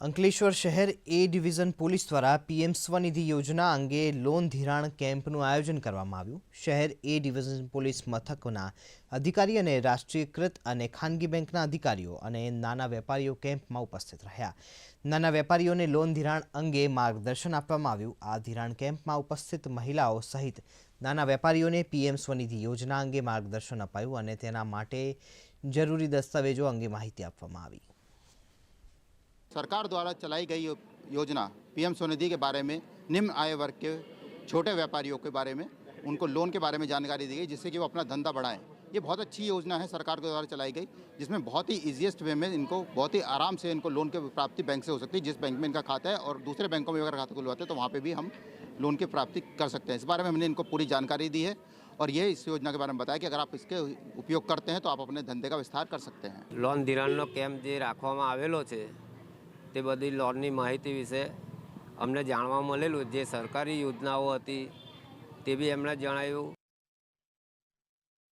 અંકલેશ્વર શહેર એ division police દ્વારા PM Svanidhi યોજના અંગે લોન ધિરાણ કેમ્પનું આયોજન કરવામાં આવ્યું. શહેર એ ડિવિઝન પોલીસ મથકના અધિકારી અને રાષ્ટ્રીયકૃત અને ખાનગી બેંકના અધિકારીઓ અને નાના વેપારીઓ કેમ્પમાં ઉપસ્થિત રહ્યા. નાના વેપારીઓને લોન ધિરાણ અંગે માર્ગદર્શન આપવામાં આવ્યું. આ ધિરાણ કેમ્પમાં ઉપસ્થિત મહિલાઓ સહિત નાના વેપારીઓને પીએમ સ્વનિધિ યોજના અંગે માર્ગદર્શન અપાયું અને તેના માટે જરૂરી દસ્તાવેજો અંગે માહિતી આપવામાં આવી. सरकार द्वारा चलाई गई यो- योजना पीएम स्वनिधि के बारे में निम्न आय वर्ग के छोटे व्यापारियों के बारे में उनको लोन के बारे में जानकारी दी गई जिससे कि वो अपना धंधा बढ़ाएं ये बहुत अच्छी योजना है सरकार के द्वारा चलाई गई जिसमें बहुत ही ईजिएस्ट वे में इनको बहुत ही आराम से इनको लोन की प्राप्ति बैंक से हो सकती है जिस बैंक में इनका खाता है और दूसरे बैंकों में अगर खाता खुलवाते हैं तो वहाँ पे भी हम लोन की प्राप्ति कर सकते हैं इस बारे में हमने इनको पूरी जानकारी दी है और ये इस योजना के बारे में बताया कि अगर आप इसके उपयोग करते हैं तो आप अपने धंधे का विस्तार कर सकते हैं લોન ધિરાણનો કેમ્પ જે રાખવામાં આવેલો છે તે બધી લોનની માહિતી વિશે અમને જાણવા મળેલું. જે સરકારી યોજનાઓ હતી તે બી એમણે જણાવ્યું.